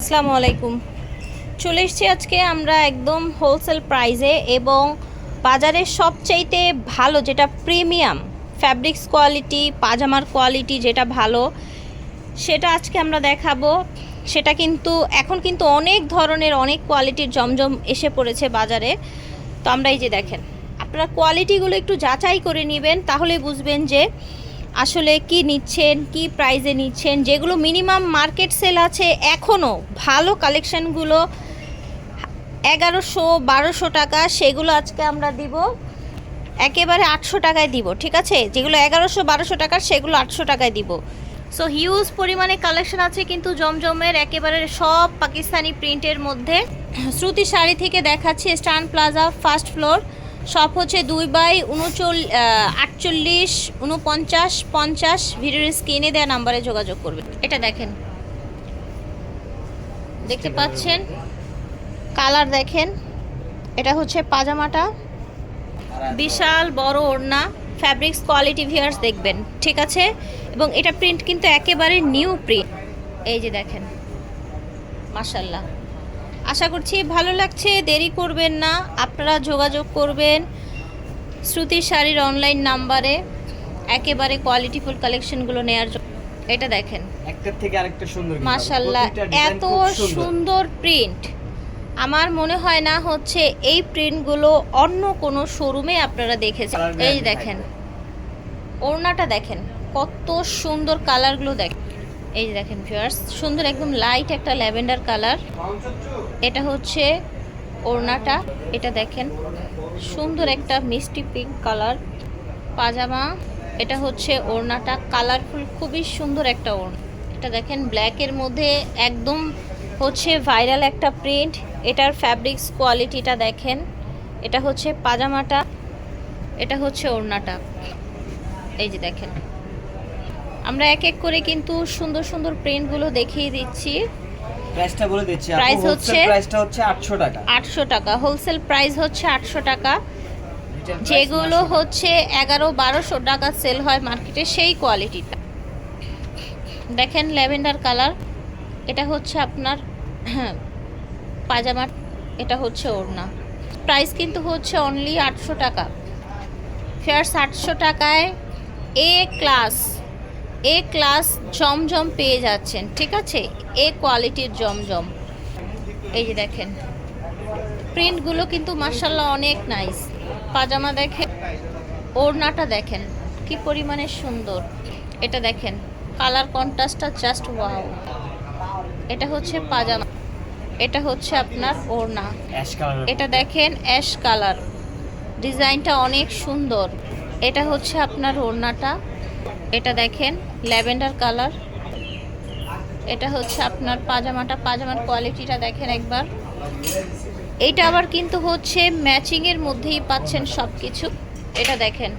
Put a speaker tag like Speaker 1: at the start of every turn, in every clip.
Speaker 1: আসসালামু আলাইকুম। চলে এসেছি আজকে আমরা একদম হোলসেল প্রাইজে এবং বাজারের সবচাইতে ভালো যেটা প্রিমিয়াম ফ্যাব্রিক্স কোয়ালিটি পাজামার কোয়ালিটি যেটা ভালো, সেটা আজকে আমরা দেখাবো। সেটা কিন্তু, এখন কিন্তু অনেক ধরনের অনেক কোয়ালিটির জমজম এসে পড়েছে বাজারে। তো আমরা এই যে দেখেন, আপনারা কোয়ালিটিগুলো একটু যাচাই করে নেবেন, তাহলে বুঝবেন যে আসলে কি নিচ্ছেন, কি প্রাইজে নিচ্ছেন, যেগুলো মিনিমাম মার্কেট সেল আছে এখনও ভালো কালেকশানগুলো এগারোশো, বারোশো টাকা, সেগুলো আজকে আমরা দিব একেবারে আটশো টাকায় দিব, ঠিক আছে? যেগুলো এগারোশো, বারোশো টাকা সেগুলো আটশো টাকায় দিব। সো হিউজ পরিমাণে কালেকশন আছে কিন্তু জমজমের একেবারে সব পাকিস্তানি প্রিন্টের মধ্যে। শ্রুতি শাড়ি থেকে দেখাচ্ছি স্টান প্লাজা ফার্স্ট ফ্লোর সব হচ্ছে দুই বাই উনচল আটচল্লিশ উনপঞ্চাশ পঞ্চাশ। ভিডিওর স্ক্রিনে দেওয়া নাম্বারে যোগাযোগ করবেন। এটা দেখেন। দেখতে পাচ্ছেন? কালার দেখেন। এটা হচ্ছে পাজামাটা। বিশাল বড় ওড়না। ফ্যাব্রিক্স কোয়ালিটি ভিয়ার্স দেখবেন। ঠিক আছে? এবং এটা প্রিন্ট কিন্তু একেবারে নিউ প্রিন্ট এই যে দেখেন। মাশাল্লাহ আশা করছি ভালো লাগছে দেরি করবেন না। আপনারা যোগাযোগ করবেন শ্রুতি শাড়ির অনলাইন নাম্বারে একেবারে কোয়ালিটিফুল কালেকশনগুলো নেয়ার জন্য এটা দেখেন।
Speaker 2: একটার থেকে আরেকটা সুন্দর কিন্তু।
Speaker 1: মাশাল্লাহ এত
Speaker 2: সুন্দর।
Speaker 1: সুন্দর প্রিন্ট আমার মনে হয় না হচ্ছে এই প্রিন্টগুলো অন্য কোনো শোরুমে আপনারা দেখেছেন। এই দেখেন। ওড়নাটা দেখেন কত সুন্দর কালারগুলো দেখেন এই যে দেখেন ভিউয়ার্স সুন্দর একদম লাইট একটা ল্যাভেন্ডার কালার এটা হচ্ছে ওড়নাটা, এটা দেখেন, সুন্দর একটা মিষ্টি পিঙ্ক কালার পাজামা, এটা হচ্ছে ওড়নাটা কালারফুল খুবই সুন্দর একটা ওড়না। এটা দেখেন ব্ল্যাকের মধ্যে একদম হচ্ছে ভাইরাল একটা প্রিন্ট এটার ফ্যাব্রিক্স কোয়ালিটিটা দেখেন, এটা হচ্ছে পাজামাটা, এটা হচ্ছে ওড়নাটা। এই যে দেখেন। আমরা এক এক করে কিন্তু সুন্দর সুন্দর প্রিন্টগুলো দেখিয়ে দিচ্ছি।
Speaker 2: প্রাইসটা বলে দিচ্ছি আপু
Speaker 1: হচ্ছে-
Speaker 2: প্রাইসটা হচ্ছে 800 টাকা।
Speaker 1: আটশো টাকা হোলসেল প্রাইস হচ্ছে আটশো টাকা। যেগুলো হচ্ছে এগারো বারোশো টাকা সেল হয় মার্কেটে সেই কোয়ালিটিটা দেখেন ল্যাভেন্ডার কালার এটা হচ্ছে আপনার হ্যাঁ, পাজামা এটা হচ্ছে ওড়না। প্রাইস কিন্তু হচ্ছে অনলি আটশো টাকা। ফেয়ার্স আটশো টাকায় এ ক্লাস এ ক্লাস জমজম পেয়ে যাচ্ছেন ঠিক আছে? এ কোয়ালিটির জমজম। এই যে দেখেন প্রিন্টগুলো কিন্তু মার্শাল্লাহ অনেক নাইস পাজামা দেখেন ওড়নাটা দেখেন কি পরিমাণে সুন্দর। এটা দেখেন কালার কন্ট্রাস্টটা জাস্ট ওয়াও এটা হচ্ছে পাজামা এটা হচ্ছে আপনার ওড়না। এটা দেখেন অ্যাশ কালার ডিজাইনটা অনেক সুন্দর। এটা হচ্ছে আপনার ওড়নাটা। এটা দেখেন, ল্যাভেন্ডার কালার। এটা হচ্ছে আপনার পাজামাটা, পাজামার কোয়ালিটিটা দেখেন একবার। এইটা আবার কিন্তু হচ্ছে ম্যাচিংয়ের মধ্যেই পাচ্ছেন সব কিছু এটা দেখেন,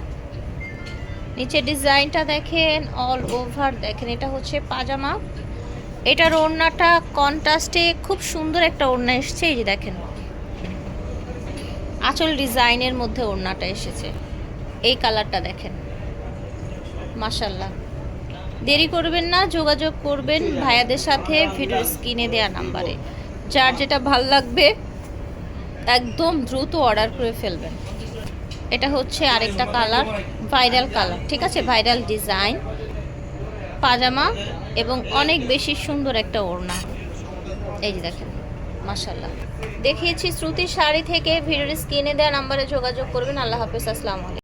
Speaker 1: নিচে ডিজাইনটা দেখেন অল ওভার দেখেন, এটা হচ্ছে পাজামা। এটার ওড়নাটা কন্ট্রাস্টে খুব সুন্দর একটা ওড়না এসছে, এই যে দেখেন। আঁচল ডিজাইনের মধ্যে ওড়নাটা এসেছে। এই কালারটা দেখেন। মাশাল্লাহ দেরি করবেন না, যোগাযোগ করবেন ভাইয়াদের সাথে ভিডিওর স্ক্রিনে দেওয়া নাম্বারে। যার যেটা ভালো লাগবে, একদম দ্রুত অর্ডার করে ফেলবেন। এটা হচ্ছে আরেকটা কালার, ভাইরাল কালার। ঠিক আছে? ভাইরাল ডিজাইন, পাজামা এবং অনেক বেশি সুন্দর একটা ওড়না। এই যে দেখেন মাশাল্লাহ দেখিয়েছি শ্রুতি শাড়ি থেকে, ভিডিওর স্ক্রিনে দেওয়া নাম্বারে যোগাযোগ করবেন। আল্লাহ হাফেজ, আসসালামু আলাইকুম।